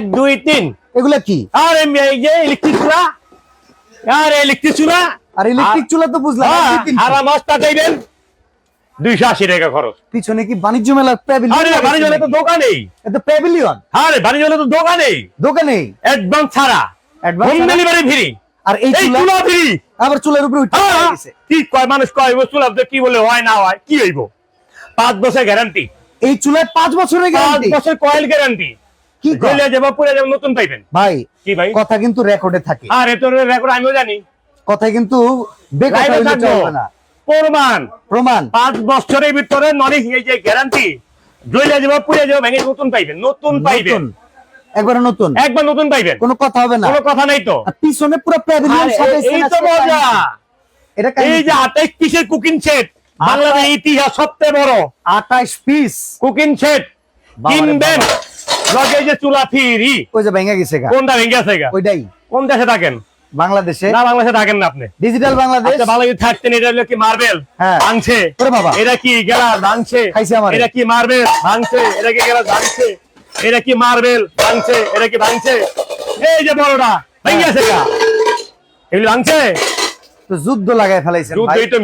এক দুই তিন। এগুলা কি? আর এই যে ইলেকট্রিক চুলা। আরে ইলেকট্রিক চুলা। আর ইলেকট্রিক চুলা তো বুঝলাম হ্যাঁ, দুই মাছটা দেবেন দুইশো আশি টাকা খরচ। পিছনে কি বাণিজ্য মেলার বাণিজ্য হলে তো দোকানেই এটা প্যাভিলিয়ন আরে বাণিজ্য হলে তো দোকানেই অ্যাডভান্স ছাড়া। Advance হোম ডেলিভারি ফ্রি আর এই চুলা ফ্রি আবার চুলার উপরে উঠে গেছে। কি কয় মানুষ কয় চুলা কি বলে হয় না হয় কি হইব? পাঁচ বছর গ্যারান্টি এই চুলায় পাঁচ বছরের পাঁচ বছর কয়েল গ্যারান্টি কি? গলে যাব পুরে যাব নতুন পাইবেন। ভাই কি ভাই? কথা কিন্তু রেকর্ডে থাকে। আর রেকর্ড আমিও জানি। কথা কিন্তু বেকার চলবে না। প্রমাণ। প্রমাণ। পাঁচ বছরের ভিতরে নরিস এই যে গ্যারান্টি জইলে যাব পুড়ে যাব ভেঙে নতুন পাইবেন নতুন পাইবেন। একবারে নতুন। একবার নতুন পাইবেন। কোনো কথা হবে না। কোনো কথা নাই তো। পিছনে পুরো প্যাভিলিয়ন এই তো মজা। এটা এই যে আঠাইশ পিসের কুকিং সেট বাংলাদেশের ইতিহাস সবচেয়ে বড়। 28 পিস কুকিং সেট কিনবেন। লগে যে চুলা ফিরি। ওই যে ভেঙে গেছে কোনটা ভেঙে ওইটাই। কোন দেশে থাকেন? বাংলাদেশে। না বাংলাদেশে থাকেন না আপনি। ডিজিটাল বাংলাদেশ। আচ্ছা ভালো থাকতেন এটা হলো কি মার্বেল? হ্যাঁ। ভাঙছে। বাবা। এটা কি গেলাস ভাঙছে? খাইছে আমারে। এটা কি মার্বেল? ভাঙছে। এটা কি গেলাস ভাঙছে? এটা কি মার্বেল? ভাঙছে। এটা কি ভাঙছে? এই যে বড়টা ভেঙে গেছে গা। এগুলো ভাঙছে? তো যুদ্ধ লাগায় ফেলাইছেন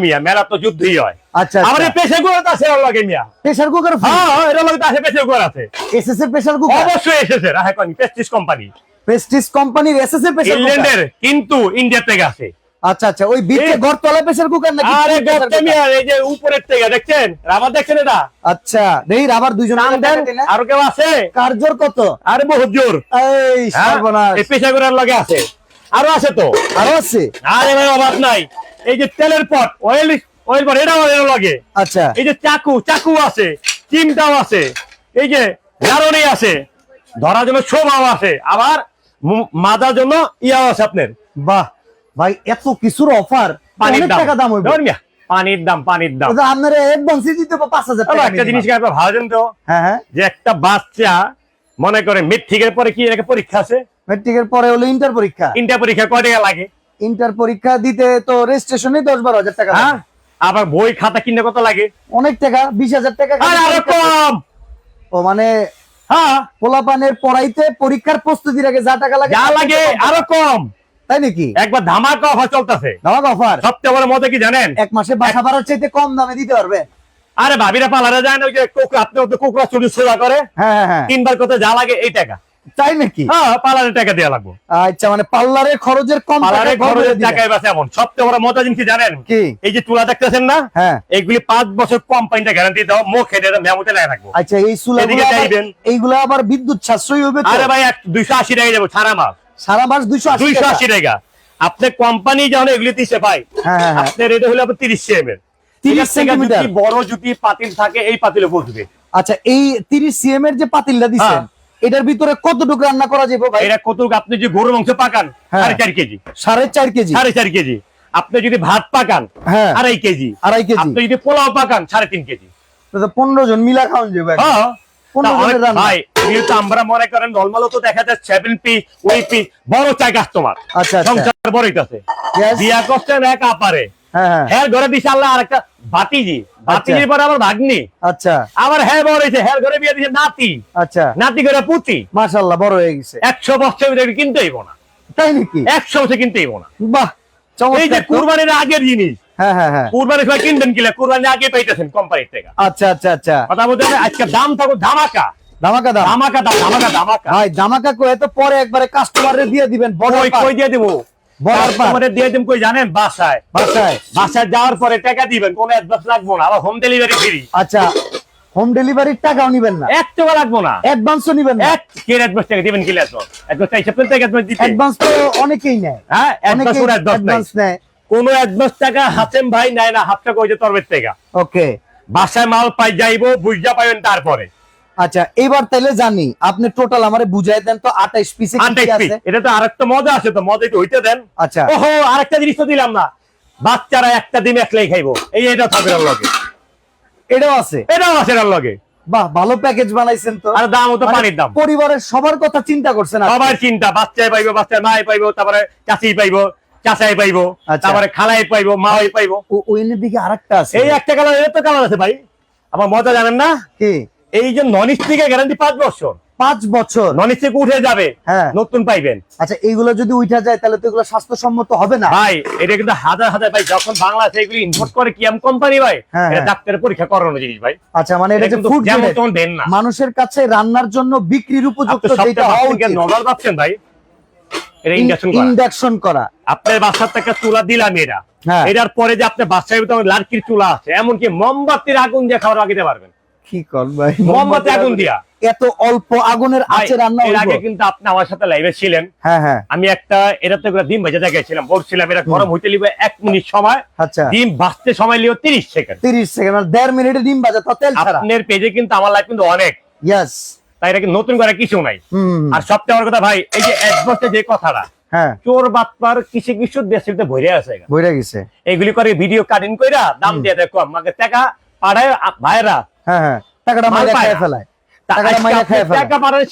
মিয়া মেলা তো যুদ্ধই হয়। আচ্ছা আমার এই পেশে গুলো তো আছে এর লগে মিয়া। প্রেসার কুকার হ্যাঁ হ্যাঁ, এর লগে আছে পেশে গুলো আছে। এসএস এর প্রেসার কুকার? অবশ্যই এসেছে রাহে কোন প্রেস্টিজ কোম্পানি প্রেস্টিজ কোম্পানির এসএস এর প্রেসার কুকার? ইংল্যান্ডের কিন্তু ইন্ডিয়া থেকে আছে। আচ্ছা আচ্ছা ওই এই- ঘর তলা প্রেসার কুকার নাকি আরে cooker? মিয়া এই যে উপরের থেকে দেখছেন? রাবার দেখছেন এটা? আচ্ছা দেই রাবার দুইজন নাম দেন আর কেউ আছে? কার্যর কত? আরে বহুত জোর। এই হ্যাঁ? সর্বনাশ। এই পেশা করার লগে আছে। আরও আছে তো? আরও আছে? আরে ভাই অভাব নাই। এই যে তেলের পট অয়েল অয়েল পট এটাও এর লগে। আচ্ছা। এই যে চাকু চাকু আছে চিমটাও আছে এই যে জারনি আছে ধরার জন্য শোভাও আছে আবার মাজার জন্য ইয়াও আছে আপনার। বাহ ভাই এত কিছুর অফার পানির দাম। টাকা দাম হইবে। পানির দাম পানির দাম। আপনারা অ্যাডভান্সই দিতে হবে 5000 আবার টাকা একটা জিনিস কি আপনারা ভাবেন তো? হ্যাঁ হ্যাঁ। যে একটা বাচ্চা মনে করে মেট্রিকের পরে কি একটা পরীক্ষা আছে? ম্যাট্রিকের পরে হলো ইন্টার পরীক্ষা। ইন্টার পরীক্ষা কয় টাকা লাগে? ইন্টার পরীক্ষা দিতে তো রেজিস্ট্রেশনে দশ বারো হাজার টাকা হ্যাঁ? আবার বই খাতা কিনতে কত লাগে? অনেক টাকা বিশ হাজার টাকা কম! ও মানে হ্যাঁ? পোলাপানের পড়াইতে পরীক্ষার প্রস্তুতির আগে যা টাকা লাগে যা লাগে আরও কম! তাই নাকি? একবার ধামাকা অফার চলতেছে। দাম অফার? সবচেয়ে বড় মজা কি জানেন? এক মাসে বাসা ভাড়ার চাইতে কম দামে দিতে পারবে। আরে ভাবিরা পালারা যায় না ওই যে কুকুর আপনি কুকুরা চুরি সেবা করে। হ্যাঁ হ্যাঁ হ্যাঁ। তিনবার কত যা লাগে এই টাকা। তাই নাকি? হ্যাঁ পালারে টাকা দেওয়া লাগবে। আচ্ছা মানে পার্লারের খরচের কম টাকায় খরচের টাকায় বাসে এমন। সবচেয়ে বড় মজা জিনিস জানেন? কি? এই যে চুলা দেখতেছেন না? হ্যাঁ। এইগুলি পাঁচ বছর কোম্পানিটা গ্যারান্টি দাও মুখ খেটে মেমোতে লাগে রাখব। আচ্ছা এই চাইবেন। এইগুলো আবার বিদ্যুৎ সাশ্রয়ী হবে? আরে ভাই দুইশো আশি টাকা যাব সারা মাস। সারা মাস দুইশো দুইশো টাকা। আশি টাকা। আপনি কোম্পানি যখন এগুলি দিচ্ছে ভাই হ্যাঁ, হ্যাঁ, হ্যাঁ। আপনার এটা হলো আপনার তিরিশ সিএম এর। 30 সেন্টিমিটার। যদি বড় যদি পাতিল থাকে এই পাতিলে বসবে আচ্ছা এই তিরিশ সিএম এর যে পাতিলটা দিচ্ছেন। এটার ভিতরে কতটুকু রান্না করা যাবে ভাই? এটা কত আপনি যে গরুর মাংস পাকান হ্যাঁ। সাড়ে চার কেজি। সাড়ে চার কেজি। সাড়ে চার কেজি। আপনি যদি ভাত পাকান হ্যাঁ। আড়াই কেজি। আড়াই কেজি। আপনি যদি পোলাও পাকান সাড়ে তিন কেজি। তো পনেরো জন মিলা খাওয়ান যাবে একদম। হ্যাঁ। ভাই আমরা মনে করেন নর্মালও তো দেখা যায় সেভেন পিস ওই পিস বড় চাই কাস্টমার আচ্ছা। সংসার বড় বিয়া করছেন এক আপারে। হ্যাঁ হ্যাঁ। ঘরে দিছে আল্লাহ আরেকটা ভাতিজি ভাতিজির পরে আবার ভাগ্নি। আচ্ছা। আবার হ্যাঁ বড় হয়েছে হ্যাঁ ঘরে বিয়ে দিছে নাতি। আচ্ছা। নাতি করে পুতি। মাশাল্লাহ বড় হয়ে গেছে। একশো বছর ভিতরে কিনতে হইব না। তাই নাকি? একশো বছর কিনতে হইব না। বাহ এই যে কুরবানির আগের জিনিস। হ্যাঁ হ্যাঁ হ্যাঁ। কুরবানির সময় কিনবেন কিনা কুরবানি আগে পাইতেছেন কোম্পানির থেকে। আচ্ছা আচ্ছা আচ্ছা। কথা বলতে আজকে দাম থাকো ধামাকা। ধামাকা দাম? ধামাকা দাম ধামাকা ধামাকা। ভাই ধামাকা কয়ে তো পরে একবারে কাস্টমারে দিয়ে দিবেন বড় কই দিয়ে দিব? দিয়ে দিম কই জানেন? বাসায়। বাসায়। বাসায় যাওয়ার পরে টাকা দিবেন কোনো অ্যাডভান্স লাগবো না আবার হোম ডেলিভারি ফ্রি আচ্ছা হোম ডেলিভারির টাকাও নিবেন না। এক টাকা লাগবো না। অ্যাডভান্সও নিবেন না। এক অ্যাডভান্স টাকা দিবেন কি লাগবো অ্যাডভান্স চাই সপ্তাহ থেকে অ্যাডভান্স দিতে। অ্যাডভান্স তো অনেকেই নেয়। হ্যাঁ অ্যাডভান্স অনেকেই অ্যাডভান্স নেয়। কোনো অ্যাডভান্স টাকা হাসেম ভাই নেয় না হাফ টাকা ওই যে তরবের টাকা ওকে বাসায় মাল পাই যাইবো বুঝা পাইবেন তারপরে। আচ্ছা এবার তাহলে জানি আপনি টোটাল আমারে বুঝাই দেন তো 28 পিসে কি কি আছে? এটা তো আরেকটা মজা আছে তো মজা একটু হইতে দেন। আচ্ছা। ওহো আরেকটা জিনিস তো দিলাম না। বাচ্চারা একটা ডিম একলাই খাইবো। এই এটা থাকবে লগে। এটাও আছে? এটাও আছে এর লগে। বাহ ভালো প্যাকেজ বানাইছেন তো। আর দাম তো মানে পানির দাম। পরিবারের সবার কথা চিন্তা করছেন। সবার চিন্তা বাচ্চাই পাইবো বাচ্চার মাই পাইবো তারপরে চাষি পাইবো চাচাই পাইবো আচ্ছা। তারপরে খালাই পাইবো মাই পাইবো। ও- ওইনের দিকে আরেকটা আছে। এই একটা কালারের তো কালার আছে ভাই। আমার মজা জানেন না? কি? এই যে নন স্টিকের গ্যারান্টি পাঁচ বছর। পাঁচ বছর। নন স্টিক উঠে যাবে হ্যাঁ। নতুন পাইবেন। আচ্ছা এইগুলো যদি উঠা যায় তাহলে তো এগুলো স্বাস্থ্যসম্মত হবে না। ভাই এটা কিন্তু হাজার হাজার ভাই যখন বাংলাদেশে এগুলি ইম্পোর্ট করে কিয়াম কোম্পানি ভাই? হ্যাঁ, এটা হ্যাঁ। ডাক্তারের পরীক্ষা করানো জিনিস ভাই। আচ্ছা মানে এটা যে ফুড যেমন তেমন দেন না। মানুষের কাছে রান্নার জন্য বিক্রির উপযুক্ত যেটা হওয়া উচিত। নজর পাচ্ছেন ভাই? এটা ইন্ডাকশন করা। ইন্ডাকশন করা। আপনার বাসার থেকে চুলা দিলাম এটা। হ্যাঁ। এটার পরে যে আপনার বাসায় লাড়কির চুলা আছে এমনকি মোমবাতির আগুন দিয়ে খাবার আগে দিতে পারবেন। কি কর ভাই? মোমবাতি আগুন দিয়া। এত অল্প আগুনের আছে রান্না এর আগে কিন্তু আপনি আমার সাথে লাইভে ছিলেন। হ্যাঁ হ্যাঁ। আমি একটা এটা তো ডিম ভেজে বলছিলাম এটা গরম হইতে লিবে মিনিট সময়। আচ্ছা। ডিম ভাজতে সময় লিও তিরিশ সেকেন্ড। তিরিশ সেকেন্ড আর মিনিটে ডিম বাজা তো তেল ছাড়া। আপনার পেজে কিন্তু আমার লাইফ কিন্তু অনেক। তাই এটা নতুন করে কিছু নাই। আর সবচেয়ে বড় কথা ভাই এই যে অ্যাডভান্সে যে কথাটা হ্যাঁ। চোর বাটপার কিছু কিছু দেশের ভরে আছে। বইরা গেছে। এগুলি করে ভিডিও কাটিং কইরা দাম দিয়ে কম আমাকে। টাকা পাড়ায় ভাইরা হ্যাঁ হ্যাঁ টাকাটা মাইরা খায় ফেলায়।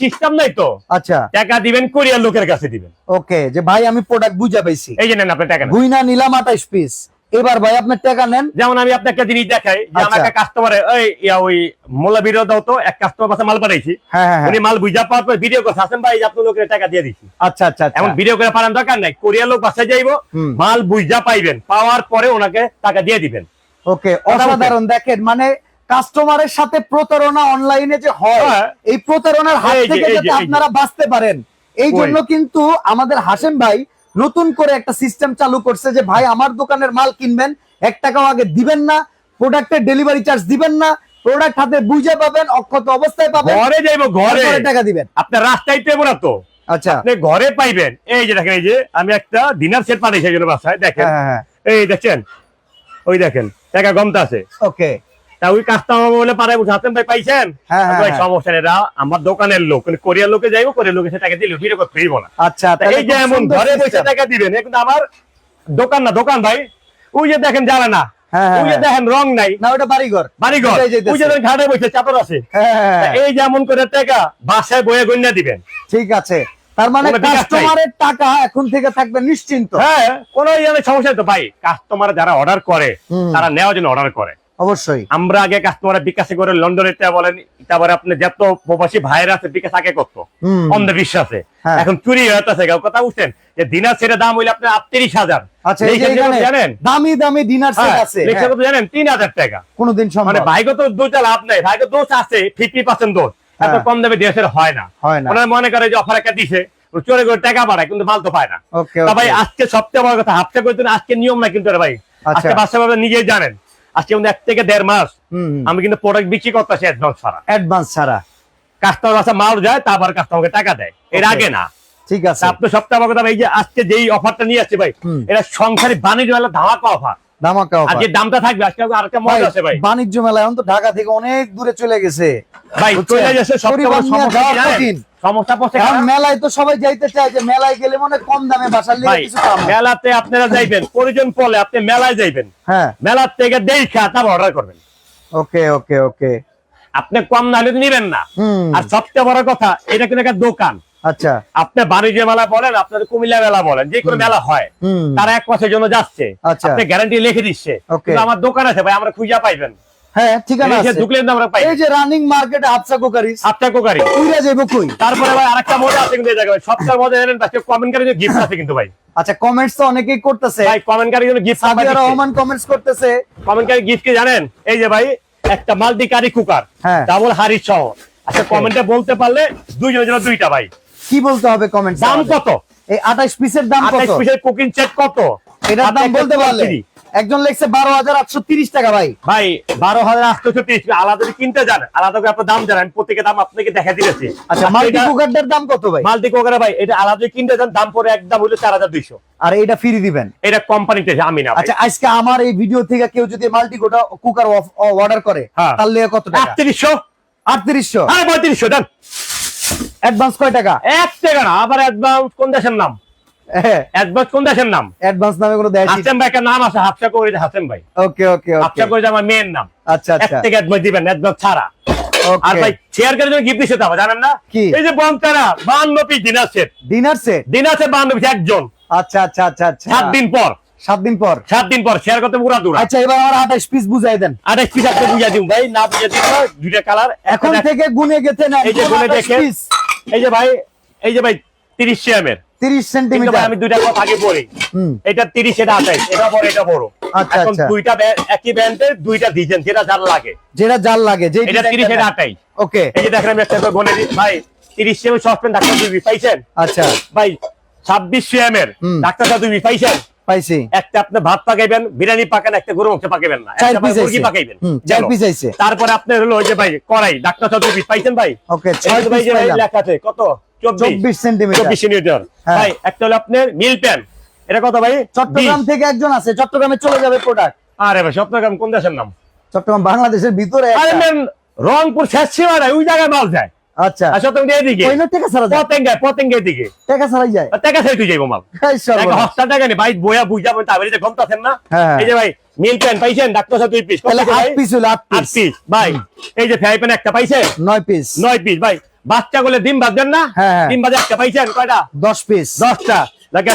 সিস্টেম নাই তো। আচ্ছা। টাকা দিবেন কোরিয়ার লোকের কাছে দিবেন। ওকে যে ভাই আমি প্রোডাক্ট বুঝা পাইছি। এই যে নেন আপনি টাকা নেন। নিলাম আঠাইশ পিস এবার ভাই আপনার টাকা নেন। যেমন আমি আপনাকে একটা জিনিস দেখাই যে আচ্ছা। আমাকে কাস্টমারে ওই ওই মোলা ভিডিও দাও তো এক কাস্টমার কাছে মাল পাঠাইছি। হ্যাঁ। উনি মাল বুঝা পাওয়ার পর ভিডিও করছে আসেন ভাই আপনার লোকের টাকা দিয়ে দিচ্ছি আচ্ছা আচ্ছা আচ্ছা। ভিডিও করে দরকার নাই। লোক বাসায় যাইবো মাল বুঝা পাইবেন পাওয়ার পরে ওনাকে টাকা দিয়ে দিবেন। ওকে অসাধারণ দেখেন মানে কাস্টমারের সাথে প্রতারণা অনলাইনে যে হয় হ্যাঁ। এই প্রতারণার হাত থেকে যাতে আপনারা বাঁচতে পারেন। এই জন্য কিন্তু আমাদের হাসেম ভাই নতুন করে একটা সিস্টেম চালু করছে যে ভাই আমার দোকানের মাল কিনবেন এক টাকাও আগে দিবেন না প্রোডাক্টের ডেলিভারি চার্জ দিবেন না প্রোডাক্ট হাতে বুঝে পাবেন অক্ষত অবস্থায় পাবেন ঘরে যাইবো ঘরে। টাকা দিবেন। আপনার রাস্তায় পেবো না তো। আচ্ছা। আপনি ঘরে পাইবেন। এই যে দেখেন এই যে আমি একটা ডিনার সেট জন্য বাসায় দেখেন। হ্যাঁ হ্যাঁ এই দেখছেন ওই দেখেন। টাকা কমতে আছে। ওকে তা ওই কাস্টমার বলে হাতেন ভাই পাইছেন? হ্যাঁ, হ্যাঁ, ভাই হ্যাঁ। সমস্যা আমার দোকানের লোক কোরিয়ার লোকে যাইবো কোরিয়ার লোকে টাকা দিলে ফিরে ফ্রি বলা আচ্ছা এই যে এমন ঘরে বসে টাকা দিবেন কিন্তু আমার দোকান না দোকান ভাই। ওই যে দেখেন জানে না। যে। দেখেন রং নাই। না ওটা বাড়িঘর। বাড়িঘর। ঘাটে বসে চাদর আছে। এই যেমন করে টাকা বাসায় বয়ে গন্যা দিবেন। ঠিক আছে। তার মানে। কাস্টমারের টাকা এখন থেকে থাকবে নিশ্চিন্ত। হ্যাঁ কোনো সমস্যা তো ভাই। কাস্টমার যারা অর্ডার করে তারা নেওয়ার জন্য অর্ডার করে। অবশ্যই। আমরা আগে কাস্টমার বিকাশে করে লন্ডনে বলেন তারপরে আপনি যত প্রবাসী ভাইরা আছে বিকাশ আগে করতো। অন্ধবিশ্বাসে হ্যাঁ। এখন চুরি হতেছে কথা বুঝছেন? যে দিনার সেটা দাম হইলে আপনার আটত্রিশ হাজার। আচ্ছা জানেন? দামি দামি ডিনার সেট হ্যাঁ, আছে। জানেন? তিন হাজার টাকা। কোনদিন মানে ভাইগত দুইটা লাভ নাই ভাইগত দোষ আছে ফিফটি পার্সেন্ট দোষ। এত হ্যাঁ। কম দামে দেশের হয় না। হয় না। ওনারা মনে করে যে অফার একটা দিছে চোরে করে টাকা বাড়ায় কিন্তু মাল তো পায় না। ভাই আজকে সবচেয়ে বড় কথা হাফটা করতে আজকে নিয়ম না কিন্তু ভাই। আচ্ছা। আজকে বাচ্চা নিজেই জানেন আজকে এক থেকে দেড় মাস আমি কিন্তু প্রোডাক্ট বিক্রি করতেছি অ্যাডভান্স ছাড়া। অ্যাডভান্স ছাড়া। কাস্টমার বাসা মাল যায় তারপর কাস্টমারকে টাকা দেয়। এর আগে না। ঠিক আছে। আপনি সপ্তাহ এই যে আজকে যেই অফারটা নিয়ে আসছে ভাই এটা সংসারী বাণিজ্য মেলা ধামাকা অফার ধামাকা আর। যে দামটা থাকবে আজকে আরেকটা ভাই, মজা আছে ভাই। বাণিজ্য মেলা এখন তো ঢাকা থেকে অনেক দূরে চলে গেছে। ভাই চলে সবচেয়ে বড় সমস্যা? কঠিন। সমস্যা পড়ছে এখন কারা? মেলায় তো সবাই যাইতে চায় যে মেলায় গেলে মনে কম দামে বাসার লিগে কিছু মেলাতে আপনারা যাইবেন প্রয়োজন পড়লে আপনি মেলায় যাইবেন। হ্যাঁ। মেলার থেকে দেখা তারপর অর্ডার করবেন। ওকে ওকে ওকে। আপনি কম না হলে নিবেন না। আর সবচেয়ে বড় কথা এটা কিন্তু একটা দোকান। আচ্ছা। আপনি বাণিজ্য মেলা বলেন আপনার কুমিল্লা মেলা বলেন যে কোনো মেলা হয় তারা এক মাসের জন্য যাচ্ছে। আচ্ছা। আপনি গ্যারান্টি লিখে দিচ্ছে। আমার দোকান আছে ভাই আমরা খুঁজা পাইবেন। হ্যাঁ ঠিকানা আছে। ঢুকলে আমরা পাই এই যে রানিং মার্কেটে হাফসা কোকারিস আপনার কোকারি। উইরা যাইবো কই তারপরে ভাই আরেকটা মজা আছে কিন্তু এই জায়গায় সবচেয়ে মজা জানেন ভাই কমেন্ট কারি গিফট আছে কিন্তু ভাই। আচ্ছা কমেন্টস তো অনেকেই করতেছে। ভাই কমেন্ট কারি জন্য গিফট রহমান কমেন্টস করতেছে। কমেন্ট কারি গিফট কি জানেন? এই যে ভাই একটা মাল্টি কারি কুকার। ডাবল হাড়ি সহ। আচ্ছা কমেন্টে বলতে পারলে দুইজনের জন্য দুইটা ভাই। কি বলতে হবে কমেন্টস দাম কত? এই 28 পিসের দাম কত? আঠাইশ পিসের কুকিং সেট কত? এটার দাম বলতে পারলে। একজন লিখছে 12830 টাকা ভাই। ভাই বারো হাজার আটশো তিরিশ আলাদা কিনতে যান। আলাদা করে আপনার দাম জানেন। প্রত্যেকের দাম আপনাকে দেখা দিয়েছে আচ্ছা মাল্টি কুকারটার দাম কত ভাই? মাল্টি কোকারে ভাই এটা আলাদা কিনতে যান। দাম পরে একদম হলো চার হাজার দুইশো। আর এটা ফ্রি দিবেন। এটা কোম্পানিতে আমি না আচ্ছা আজকে আমার এই ভিডিও থেকে কেউ যদি মাল্টি কুকার অর্ডার করে হ্যাঁ। তাহলে কত টাকা? আটত্রিশশো? 3800 হ্যাঁ পঁয়ত্রিশশো দেন। অ্যাডভান্স কয় টাকা? এক টাকা না আবার অ্যাডভান্স কোন দেশের নাম? হ্যাঁ অ্যাডভান্স কোন দেশের নাম? অ্যাডভান্স নামে কোনো দেয় হাসেম ভাই নাম আছে হাফসা করে হাসেম ভাই। ওকে ওকে ওকে হাফসা করে আমার মেয়ের নাম। আচ্ছা আচ্ছা। থেকে অ্যাডভান্স দিবেন অ্যাডভান্স ছাড়া। আর ভাই শেয়ার করে গিফট দিচ্ছে তো জানেন না? এই যে বমতারা বান্ন piece dinner set dinner set dinner set বান্ন পিস একজন। আচ্ছা আচ্ছা আচ্ছা আচ্ছা। সাত দিন পর। সাত দিন পর? সাত দিন পর শেয়ার করতে পুরা দূর। আচ্ছা এবার আমার আঠাশ পিস বুঝাই দেন। আঠাশ পিস আপনি বুঝা দিন ভাই না বুঝা দিন দুইটা কালার এখন থেকে গুনে এই যে গুনে দেখেন। এই যে ভাই এই যে ভাই তিরিশ সিএমের। তিরিশ কিন্তু সেন্টিমিটার আমি দুইটা কথা আগে পড়ি এটা তিরিশ এটা আঠাইশ এটা বড় এটা বড়। আচ্ছা, এখন আচ্ছা। দুইটা একই ব্যান্ডের দুইটা ডিজাইন যেটা যার লাগে। যেটা জাল লাগে যে এটা তিরিশ এটা আঠাইশ। ওকে। এই যে দেখেন আমি একটা বলে দিই ভাই তিরিশ সিএম সসপেন ডাক্তার দুই পাইছেন আচ্ছা। ভাই ছাব্বিশ সিএম এর ডাক্তার দুই পাইছেন পাইছি। একটা আপনি ভাত পাকাইবেন বিরিয়ানি পাকান একটা গরু মাংস পাকাইবেন না। চার ভাই পিস মুরগি পাকাইবেন। চার পিস আইছে। তারপরে আপনার হলো ওই যে ভাই কড়াই ডাক্তার পাইছেন ভাই? ওকে ছয় ভাই যে ভাই আছে কত? চব্বিশ। চব্বিশ সেন্টিমিটার চব্বিশ মিটার হ্যাঁ। ভাই একটা হলো আপনার মিল প্যান এটা কত ভাই? চট্টগ্রাম থেকে একজন আছে চট্টগ্রামে চলে যাবে প্রোডাক্ট আরে ভাই স্বপ্নগ্রাম কোন দেশের নাম? চট্টগ্রাম বাংলাদেশের ভিতরে আরে রংপুর শেষ সীমানায় ওই জায়গায় মাল যায়। আচ্ছা। আর সত্যি এদিকে কইনো টাকা ছাড়া যায়। পতেঙ্গায় পতেঙ্গের দিকে। টাকা ছাড়াই যায়। টাকা ছেড়ে তুই যাইবো মাল। এই সর্বনাশ। টাকা নেই ভাই বুঝা বলতে আবার যে গমতাছেন না। এই যে ভাই প্যান পাইছেন ডাক্তার সাহেব দুই পিস তাহলে আট পিস হলো আট আট পিস পিস ভাই এই যে ফ্রাই প্যান একটা পাইছেন? নয় পিস নয় পিস ভাই বাচ্চা গুলো ডিম ভাজবেন না? হ্যাঁ, হ্যাঁ। ডিম বাজে একটা পাইছেন কয়টা? দশ পিস দশটা।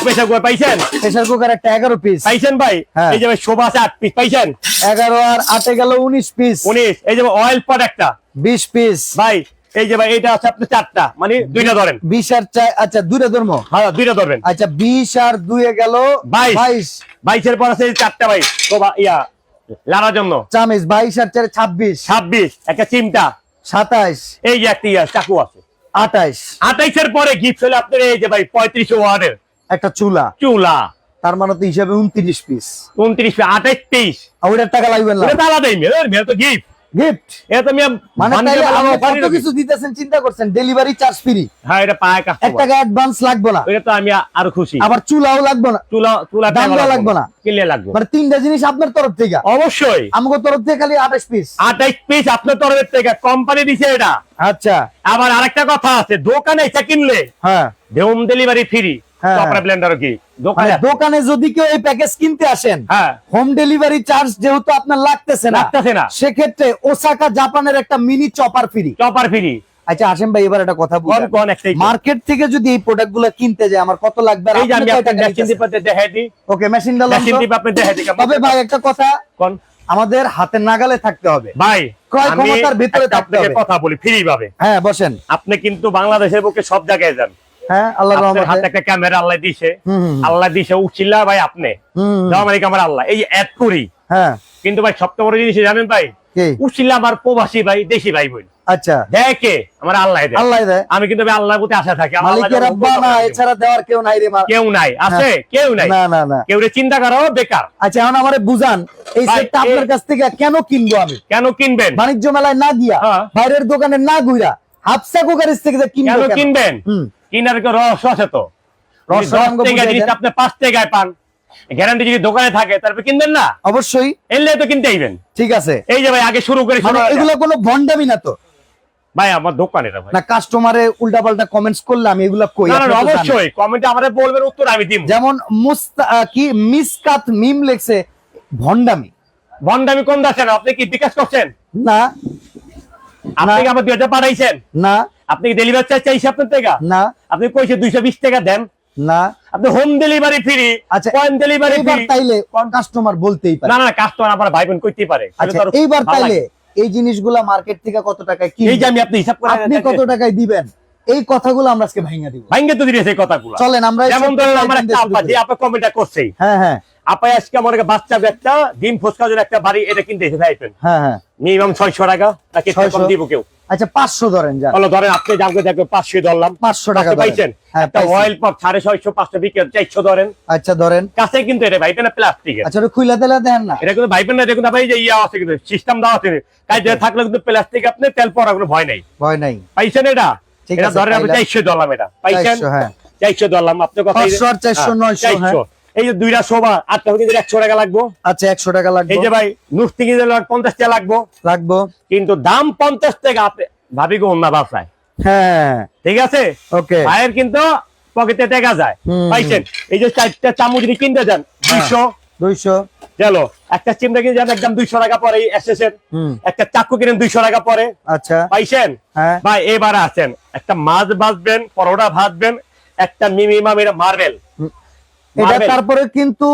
প্রেসার পাইছেন? প্রেসার কুকার একটা এগারো পিস পাইছেন ভাই? হ্যাঁ। এই যে ভাই শোভা আছে আট পিস পাইছেন? এগারো আর আটে গেল উনিশ পিস উনিশ। এই যে অয়েল পট একটা। বিশ পিস ভাই এই যে ভাই এইটা আছে আপনার চারটা মানে দুইটা ধরেন। বিশ আর চার আচ্ছা দুইটা ধর্ম হ্যাঁ দুইটা ধরবেন। আচ্ছা বিশ আর দুয়ে গেল বাইশ। বাইশ। বাইশের পর আছে চারটা ইয়া লাড়ার জন্য। চামিচ বাইশ আর চারে ছাব্বিশ। ছাব্বিশ একটা চিমটা। সাতাইশ। এই যে একটা ইয়া চাকু আছে। আঠাইশ আঠাইশের পরে গিফট হলো আপনার এই যে ভাই পঁয়ত্রিশ ওয়ার্ডের। একটা চুলা। চুলা। তার মানে তো হিসাবে উনত্রিশ পিস উনত্রিশ আঠাইশ তেইশ ওইটার টাকা লাগবে না। এটা তো গিফট গিফট এটা মানে কত কিছু দিতেছেন চিন্তা করছেন? ডেলিভারি চার্জ ফ্রি হ্যাঁ এটা পায় এক টাকা অ্যাডভান্স লাগবে না। এটা তো আমি আরও খুশি। আবার চুলাও লাগবে না। চুলা চুলা লাগবে? না। কিনলে লাগবে। মানে তিনটা জিনিস আপনার তরফ থেকে। অবশ্যই। আমাকে তরফ থেকে খালি আঠাশ পিস আঠাইশ পিস আপনার তরফের থেকে। কোম্পানি দিছে এটা। আচ্ছা। আবার আরেকটা কথা আছে দোকানে এটা কিনলে হ্যাঁ। হোম ডেলিভারি ফ্রি হ্যাঁ। ব্লেন্ডার কি? মানে দোকানে দোকানে যদি কেউ এই প্যাকেজ কিনতে আসেন হ্যাঁ। হোম ডেলিভারি চার্জ যেহেতু আপনার লাগতেছে না লাগতেছে না। সেক্ষেত্রে ওসাকা জাপানের একটা mini chopper free chopper free আচ্ছা আসেন ভাই এবার একটা কথা বলি। মার্কেট থেকে যদি এই প্রোডাক্টগুলো কিনতে যায় আমার কত লাগবে? এই যে আমি মেশিন নিতেছেন? দিপাতে দেখাই দিই। ওকে মেশিন ডালাম মেশিন দিপ আপনি দেখাই দিই তবে ভাই একটা কথা। কোন? আমাদের হাতের নাগালে থাকতে হবে। ভাই ক্রয় ক্ষমতার ভিতরে একটা থাকতে হবে। কথা বলি ফ্রি ভাবে। হ্যাঁ বসেন। আপনি কিন্তু বাংলাদেশের বুকে সব জায়গায় যান। হ্যাঁ আল্লাহ আপনার হাতে একটা ক্যামেরা আল্লাহ দিছে। দিছে ভাই আপনি। এই করি। হ্যাঁ। কিন্তু ভাই সবচেয়ে বড় জিনিস জানেন ভাই? কি? উচিল্লা আমার প্রবাসী ভাই দেশি ভাই আচ্ছা। দেখে আমার আল্লাহ দেয়। আল্লাহ দেয়। আমি কিন্তু আল্লাহর প্রতি আশা থাকি। এছাড়া দেওয়ার কেউ নাই রে কেউ নাই। আছে? কেউ নাই। না না না। কেউ চিন্তা করো বেকার। আচ্ছা এখন আমারে বুঝান এই সেটটা আপনার কাছ থেকে কেন কিনবো আমি? কেন কিনবেন? বাণিজ্য মেলায় না গিয়া হ্যাঁ। বাইরের দোকানে না ঘুরা হাফসা কুকারিস থেকে? কিনবেন। কিনার রহস্য আছে তো। জিনিস আপনি পাঁচ টাকায় পান গ্যারান্টি যদি দোকানে থাকে তারপর কিনবেন না? অবশ্যই। এলে তো কিনতে আইবেন। ঠিক আছে। এই যে ভাই আগে শুরু করে মানে এগুলো কোনো ভন্ডামি না তো। ভাই আমার দোকান এটা ভাই। না কাস্টমারে উল্টা পাল্টা কমেন্টস করলে আমি এগুলা কই? অবশ্যই। কমেন্টে আমাদের বলবেন উত্তর আমি দিব যেমন মুস্তা কি? মিসকাত মিম লেখছে ভন্ডামি ভন্ডামি কোন দাসেন আপনি কি বিকাশ করছেন? না। আপনি কি আমার দুই হাজার পাঠাইছেন? না। আপনি কি ডেলিভারি চার্জ চাইছে আপনার টাকা না। আপনি কইছে দুইশো বিশ টাকা দেন। না। আপনি হোম ডেলিভারি ফ্রি আচ্ছা, পয়েন্ট ডেলিভারি ফ্রি তাইলে কাস্টমার বলতেই পারে। না না কাস্টমার আমার ভাই বোন কইতে পারে। আচ্ছা এইবার তাইলে এই জিনিসগুলা মার্কেট থেকে কত টাকায় এই যে আমি আপনি হিসাব করে আপনি কত টাকায় দিবেন? এই কথাগুলো আমরা আজকে ভাঙা দিব। ভাঙ্গে তো কথাগুলো। চলেন আমরা যেমন ধরেন আমার একটা আপা যে আপা কমেন্টটা করছে। হ্যাঁ হ্যাঁ। আপা আজকে আমার একটা বাচ্চা একটা ডিম ফসকা জন্য একটা বাড়ি এটা কিনতে এসে ভাইপেন হ্যাঁ হ্যাঁ। মিনিমাম ছয়শো টাকা নাকি কম দিব কেউ। আচ্ছা পাঁচশো ধরেন বলো ধরেন আপনি যাকে দেখবে পাঁচশো ধরলাম। পাঁচশো টাকা পাইছেন? হ্যাঁ একটা অয়েল পপ সাড়ে ছয়শো পাঁচশো চারশো ধরেন। আচ্ছা ধরেন। কাছে কিন্তু এটা ভাইপেন প্লাস্টিকের। আচ্ছা ওটা খুইলা তেলা দেন না। এটা কিন্তু ভাইপেন না এটা কিন্তু ভাই যে ইয়া আছে কিন্তু সিস্টেম দেওয়া আছে। কাজ থাকলে কিন্তু প্লাস্টিক আপনি তেল পড়া কোনো ভয় নাই। ভয় নাই। পাইছেন এটা? এটা ধরেন আপনি পাইলাম। চারশো ধরলাম এটা। পাইছেন? 400, হ্যাঁ। চারশো ধরলাম আপনার কথা এই যে- 500 আর 400, হ্যাঁ, 900, 400 এই যে দুইটা শোভা আটটা কিন্তু একশো টাকা লাগবো। আচ্ছা একশো টাকা লাগবে। এই যে ভাই নুস্তি কিনতে পঞ্চাশ টাকা লাগবো। রাখব কিন্তু দাম পঞ্চাশ টাকা আপনি ভাবি গো অন্য ব্যবসায় হ্যাঁ। ঠিক আছে? ওকে। ভাইয়ের কিন্তু পকেটে টাকা যায়। পাইছেন? এই যে চারটা চামচ যদি কিনতে যান দুইশো। দুইশো। গেল। একটা চিমটা কিনতে যান একদম দুইশো টাকা পরে এসেছেন একটা চাকু কিনেন দুইশো টাকা পরে। আচ্ছা। পাইছেন? হ্যাঁ। ভাই এবার আছেন একটা মাছ ভাজবেন পরোটা ভাজবেন একটা মিনিমাম এটা মার্বেল। এটা তারপরে কিন্তু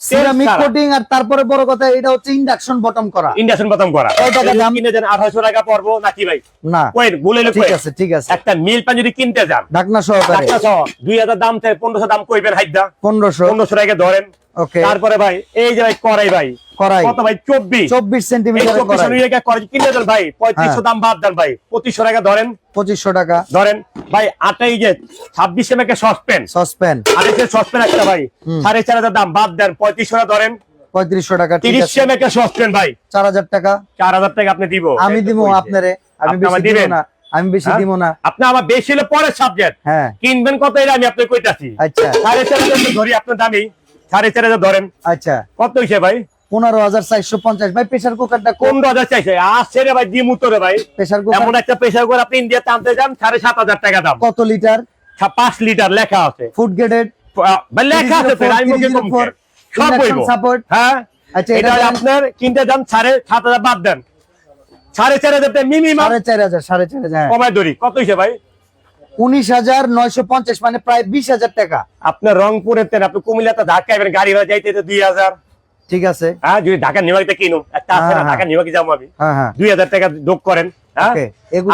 সিরামিক কোটিং আর তারপরে বড় কথা এটা হচ্ছে ইন্ডাকশন বটম করা। ইন্ডাকশন বটম করা। কত টাকা দাম? কিনে যান টাকা পড়ব নাকি ভাই? না। কয়েন বলে ঠিক আছে ঠিক আছে। একটা মিল পান যদি কিনতে যান ঢাকনা সহকারে। সহ দুই হাজার দাম চাই পনেরোশো দাম কইবেন হাইদা পনেরোশো। পনেরোশো টাকা ধরেন। ওকে তারপরে ভাই এই যে ভাই করাই ভাই। করাই কত ভাই? চব্বিশ। চব্বিশ এই সেন্টিমিটার চব্বিশ টাকা কিনে দেন ভাই পঁয়ত্রিশশো হ্যাঁ। দাম বাদ দেন ভাই পঁচিশশো টাকা ধরেন। পঁচিশশো টাকা। ধরেন ভাই আটাই যে ছাব্বিশ এম সসপেন আড়াইশো সসপেন একটা ভাই হুম। সাড়ে চার হাজার দাম বাদ দেন পঁয়ত্রিশশো টাকা ধরেন। পঁয়ত্রিশশো টাকা ঠিক তিরিশ আছে এম সসপেন ভাই। চার হাজার টাকা। চার হাজার টাকা আপনি দিব। আমি দিব আপনারে। আমি বেশি দিব না। আমি বেশি হ্যাঁ? দিব না। আপনি আমার বেশি হলে পরের সাবজেক্ট হ্যাঁ। কিনবেন কত এটা আমি আপনাকে কইতাছি। আচ্ছা। সাড়ে চার হাজার ধরি আপনার দামি। সাড়ে চার হাজার ধরেন। আচ্ছা। কত হয়েছে ভাই? পনেরো হাজার চারশো পঞ্চাশ। ভাই প্রেশার কুকারটা কোন পনেরো হাজার চাইছে আসছে রে ভাই দিম উত্তরে ভাই। প্রেশার কুকার এমন কুকার একটা প্রেশার করে আপনি ইন্ডিয়াতে আনতে যান সাড়ে সাত হাজার টাকা দাম। কত লিটার পাঁচ লিটার লেখা আছে। ফুড গ্রেডেড লেখা আছে সব বইব সাপোর্ট হ্যাঁ? আচ্ছা এটা আপনার কিনতে যান সাড়ে সাত হাজার বাদ দেন। সাড়ে চার হাজার মিনিমাম সাড়ে চার হাজার সাড়ে চার হাজার হ্যাঁ। কমায় ধরি। কত হয়েছে ভাই? উনিশ হাজার নয়শো পঞ্চাশ মানে প্রায় বিশ হাজার টাকা। আপনার রংপুরের তেন আপনি কুমিল্লাতে ধাক্কাইবেন গাড়ি ভাড়া যাইতে দুই হাজার। ঠিক আছে। হ্যাঁ যদি ঢাকা কিনুন আছে হ্যাঁ, ঢাকা যাব আমি। হ্যাঁ হ্যাঁ। দুই হাজার টাকা যোগ করেন হ্যাঁ।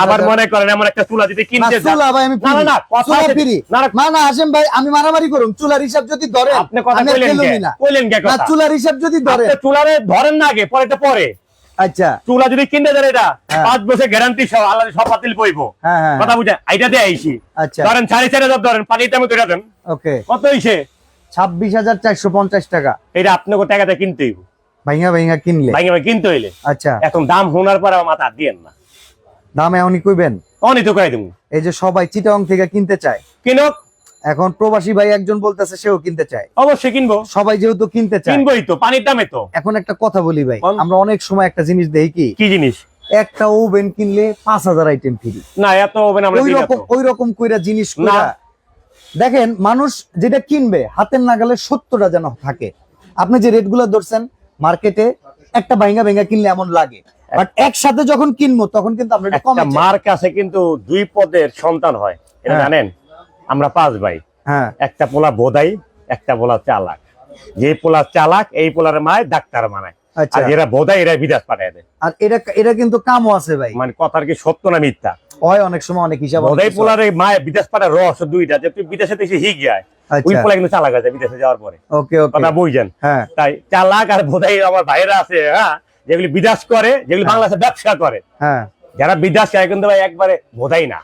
আবার মনে করেন এমন একটা চুলা যদি কিনতে চুলা ভাই আমি না, না, চুলা না, হাসেম ভাই আমি মারামারি করুন। চুলার হিসাব যদি ধরেন আপনি কথা কইলেন না। কইলেন না চুলার হিসাব যদি ধরেন। চুলারে ধরেন না আগে পরেটা পরে। আচ্ছা। চুলা যদি কিনতে দেন এটা হ্যাঁ। পাঁচ বছর গ্যারান্টি সহ আল্লাহ সব বাতিল বইবো হ্যাঁ হ্যাঁ। কথা বুঝেন? এইটা দিয়ে আইছি। আচ্ছা। ধরেন সাড়ে চার হাজার ধরেন পানিটা আমি ধরে দেন। ওকে। কত হইছে? ছাব্বিশ হাজার চারশো পঞ্চাশ টাকা। এটা আপনাকে টাকাটা কিনতে হইব। ভাইঙ্গা ভাইঙ্গা কিনলে। ভাই ভাই কিনতে হইলে। আচ্ছা। এখন দাম হোনার পর আমার মাথা দিয়েন না। দাম এমনই কইবেন। অনেক তো কয়ে দেবো এই যে সবাই চিটাং থেকে কিনতে চায়। কিনক। এখন প্রবাসী ভাই একজন বলতেছে সেও কিনতে চায়। অবশ্যই কিনবো। সবাই যেহেতু কিনতে চায়। কিনবোই তো পানির দামে তো। এখন একটা কথা বলি ভাই আমরা অনেক সময় একটা জিনিস দেখি কি? কি জিনিস? একটা ওভেন কিনলে পাঁচ হাজার আইটেম ফ্রি না এত হবে না আমরা ওই রকম ওই রকম কইরা জিনিস না। কইরা দেখেন মানুষ যেটা কিনবে হাতের নাগালে সত্যটা যেন থাকে। আপনি যে রেটগুলো ধরছেন মার্কেটে একটা ভাইঙ্গা ভাইঙ্গা কিনলে এমন লাগে। বাট একসাথে যখন কিনবো তখন কিন্তু কমে মার কাছে কিন্তু দুই পদের সন্তান হয় এটা হ্যাঁ। জানেন? আমরা পাঁচ ভাই। হ্যাঁ। একটা পোলা বোধাই একটা পোলা চালাক। যে পোলা চালাক এই পোলার মায় ডাক্তার মানায় আচ্ছা। আর এরা বোধাই এরা বিদেশ পাঠায় দেয়। আর এটা এটা কিন্তু কামও আছে ভাই। মানে কথার কি সত্য না মিথ্যা? হয় অনেক সময় অনেক হিসাব বোধাই পোলার মায় বিদেশ পাঠায় রস দুইটা যে তুই বিদেশে তো হিগ যায় ওই আচ্ছা পোলা কিন্তু চালাক আছে বিদেশে যাওয়ার পরে। ওকে ওকে। কথা বুঝছেন? হ্যাঁ। তাই চালাক আর বোধাই আমার ভাইরা আছে হ্যাঁ যেগুলি বিদেশ করে যেগুলি বাংলাদেশে ব্যবসা করে। হ্যাঁ। যারা বিদেশ যায় কিন্তু ভাই একবারে বোধাই না।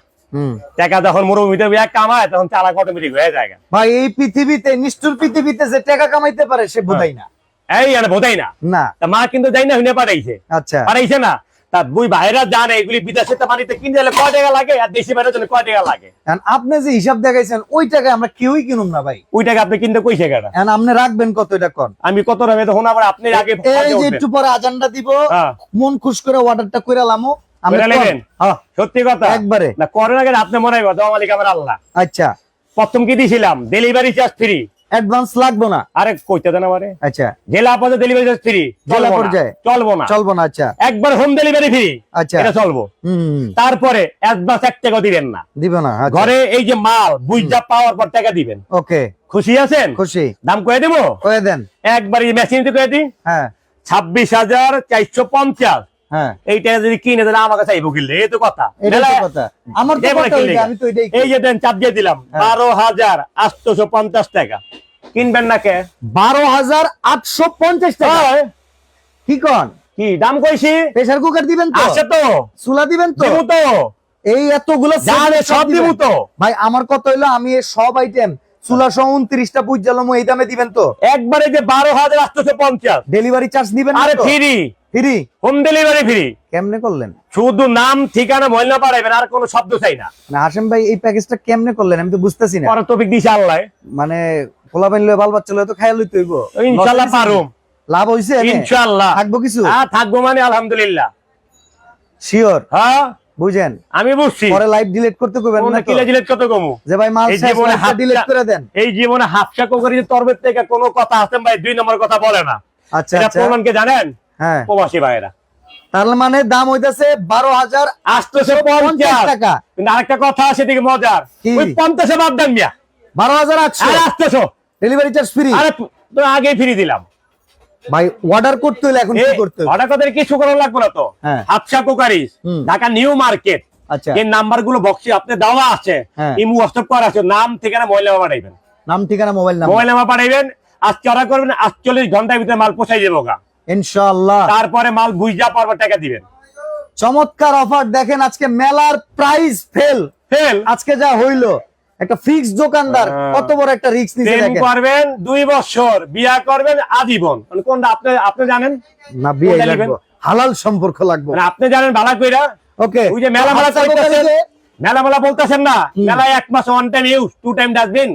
টাকা যখন মরুভূমিতে কামায় তখন চালাক অটোমেটিক হয়ে যায় ভাই এই পৃথিবীতে নিষ্ঠুর পৃথিবীতে যে টাকা কামাইতে পারে সে বোধাই না। এই আর বোধাই না। না। মা কিন্তু যাই না হুনে পাঠাইছে। আচ্ছা। পাঠাইছে না। তা বুই বাইরা জানে এগুলি বিদেশে পানিতে কিনতে গেলে কয় টাকা লাগে আর দেশি বাইরের জন্য কয় টাকা লাগে? আপনি যে হিসাব দেখাইছেন ওই টাকা আমরা কেউই কিনুম না ভাই। ওই টাকা আপনি কিনতে কেটা আপনি রাখবেন কত এটা কন? আমি কত রাখবে তখন আবার আপনি আগে এই যে একটু পরে আজানটা দিব হ্যাঁ। মন খুশ করে অর্ডারটা করে লামো। হ্যাঁ, সত্যি কথা? একবারে। না করেন আগে আপনি মনে হয় মালিক আমার আল্লাহ। আচ্ছা। প্রথম কি দিয়েছিলাম ডেলিভারি চার্জ ফ্রি অ্যাডভান্স লাগবো না। আরে কইতে দেন আমারে। আচ্ছা। জেলা পর্যায়ে ডেলিভারি চার্জ ফ্রি জেলা পর্যায়ে? চলবো না। চলবো না আচ্ছা। একবার হোম ডেলিভারি ফ্রি আচ্ছা। এটা চলবো। তারপরে অ্যাডভান্স এক টাকা দিবেন না। দিব না। ঘরে এই যে মাল বুঝা পাওয়ার পর টাকা দিবেন। ওকে। খুশি আছেন? খুশি। দাম কয়ে দেবো? কয়ে দেন। একবার এই মেশিন কয়ে দিই। হ্যাঁ। ছাব্বিশ হাজার চারশো পঞ্চাশ। এই টাকা যদি কিনে তাহলে আমার কাছে আইবো কিনলে। এই তো কথা। আমার এই যে দেন চাপ দিয়ে দিলাম। হ্যাঁ। বারো হাজার আটশোশো পঞ্চাশ টাকা। কিনবেন না কে? বারো হাজার আটশো পঞ্চাশ টাকা। কি কন? কি দাম কইছি? প্রেসার কুকার দিবেন তো? আছে তো। চুলা দিবেন তো? তো। এই এতগুলো সব দিবেন? দিমু তো। ভাই আমার কত হইল আমি সব আইটেম চুলা সহ উনত্রিশটা পুজ জ্বালামো এই দামে দিবেন তো? একবারে যে বারো হাজার আটশোশো পঞ্চাশ। ডেলিভারি চার্জ নিবেন আরে free. Free? Home delivery free কেমনে করলেন? শুধু নাম ঠিকানা মহিলা আর কোনো শব্দ চাই না। না হাসেম ভাই এই প্যাকেজটা কেমনে করলেন? আমি তো বুঝতেছি না। পরে টপিক দিছে আল্লাহ। মানে খোলা বাল বাচ্চা লইতো খাইয়া লইতে হইব। পারুম। লাভ হইছে এনে? ইনশাল্লাহ থাকব কিছু? হ্যাঁ থাকব মানে আলহামদুলিল্লাহ। শিওর হ্যাঁ। বুঝেন? আমি বুঝছি। পরে লাইভ ডিলিট করতে কইবেন না তো? কিলা জিলেট কত কমু? যে ভাই মাল এই জীবনে হাতটা- ডিলিট করে দেন। এই জীবনে হাফসা কোকরি তরবের থেকে কোনো কথা হাসেন ভাই দুই নম্বর কথা বলে না। আচ্ছা এটা আচ্ছা। প্রমাণ কে জানেন? হ্যাঁ। প্রবাসী ভাইরা তার মানে দাম হইতাছে বারো হাজার আটশোশো পঞ্চাশ টাকা। কিন্তু আরেকটা কথা আছে দিকে মজার। ওই পঞ্চাশে বাদ দেন মিয়া। বারো হাজার আটশো। আটশোশো ডেলিভারি চার্জ ফ্রি আরে তো আগেই ফিরি দিলাম। ভাই অর্ডার করতে হলে এখন কি করতে হবে? হঠাৎ করে কিছু করার লাগবে না তো। হ্যাঁ। Hafsa cookeries Dhaka new market. আচ্ছা। এই নাম্বারগুলো বক্সে আপনি দেওয়া আছে। ইমু হোয়াটসঅ্যাপ করা আছে। নাম ঠিকানা মোবাইল নাম্বার পাঠাইবেন। নাম ঠিকানা মোবাইল নাম্বার মোবাইল নাম্বার পাঠাইবেন। আজকে অর্ডার করবেন আটচল্লিশ ঘণ্টার ভিতরে মাল পৌঁছাই দেবো গা। ইনশাআল্লাহ। তারপরে মাল বুঝা পারব টাকা দিবেন। চমৎকার অফার দেখেন আজকে মেলার প্রাইস ফেল ফেল আজকে যা হইল একটা ফিক্স দোকানদার হ্যাঁ। কত বড় একটা রিস্ক নিতে দেখেন। করবেন দুই বছর বিয়া করবেন আজীবন। মানে কোনটা আপনি আপনি জানেন? না বিয়ে লাগবে। হালাল সম্পর্ক লাগবে। মানে আপনি জানেন ভালো কইরা? ওকে ওই যে মেলা মেলা করতেছেন মেলা মেলা বলতেছেন না মেলায় এক মাস one time use two time dustbin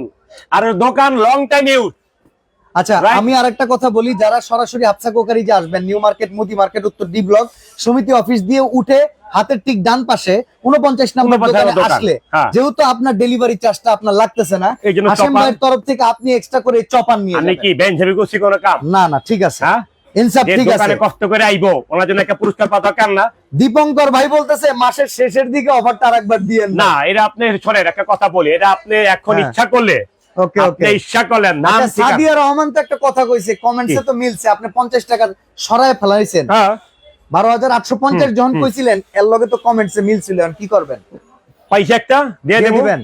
আর দোকান লং টাইম ইউজ আচ্ছা? আমি আরেকটা কথা বলি যারা সরাসরি হাফসা কোকারি যে আসবেন নিউ মার্কেট মোদি মার্কেট উত্তর ডি ব্লক সমিতি অফিস দিয়ে উঠে হাতের ঠিক ডান পাশে উনপঞ্চাশ নম্বর দোকানে আসলে হ্যাঁ। যেহেতু আপনার ডেলিভারি চার্জটা আপনার লাগতেছে না হাসেম ভাইয়ের তরফ থেকে আপনি এক্সট্রা করে চপার নিয়ে না না ঠিক আছে। হ্যাঁ? ইনসাফ ঠিক আছে। কষ্ট করে আইবো ওনার জন্য একটা পুরস্কার পাওয়া দরকার না। দীপঙ্কর ভাই বলতেছে মাসের শেষের দিকে অফারটা আরেকবার দিয়ে না এটা আপনি শোনেন একটা কথা বলি এটা আপনি এখন হ্যাঁ। ইচ্ছা করলে ওকে ওকে। ইচ্ছা করলেন নাম আচ্ছা, সাদিয়া রহমান তো একটা কথা কইছে কমেন্টসে তো মিলছে আপনি পঞ্চাশ টাকা সরায় ফেলাইছেন। হ্যাঁ। বারো হাজার আটশো পঞ্চাশ যখন কইছিলেন এর লগে তো কমেন্টসে মিলছিল এখন কি করবেন? পয়সা একটা দিয়ে দিবেন?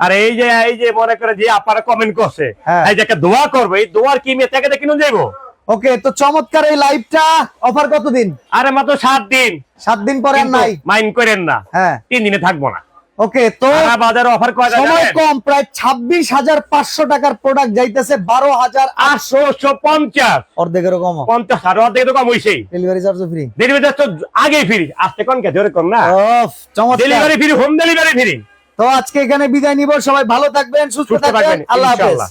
আর এই যে এই যে মনে করে যে আপনারা কমেন্ট করছে হ্যাঁ। এই যে একটা দোয়া করবে এই দোয়ার কি মেয়ে থেকে কিনে যাব ওকে তো চমৎকার এই লাইভটা অফার কতদিন? আরে মাত্র সাত দিন। সাত দিন পরে নাই। মাইন্ড করেন না। হ্যাঁ। তিন দিনে থাকব না। ওকে তো বাজারে অফার কয় সময় কম প্রায় ছাব্বিশ হাজার পাঁচশো টাকার প্রোডাক্ট যাইতেছে বারো হাজার আটশো। আটশো পঞ্চাশ। কম। পঞ্চাশ আর অর্ধেক তো কম ডেলিভারি চার্জ ফ্রি ডেলিভারি তো আগে ফ্রি আজকে কোন কে? জোরে কম না? চমৎকার। Delivery free home delivery free তো আজকে এখানে বিদায় নিব। সবাই ভালো থাকবেন সুস্থ থাকবেন। আল্লাহ হাফেজ।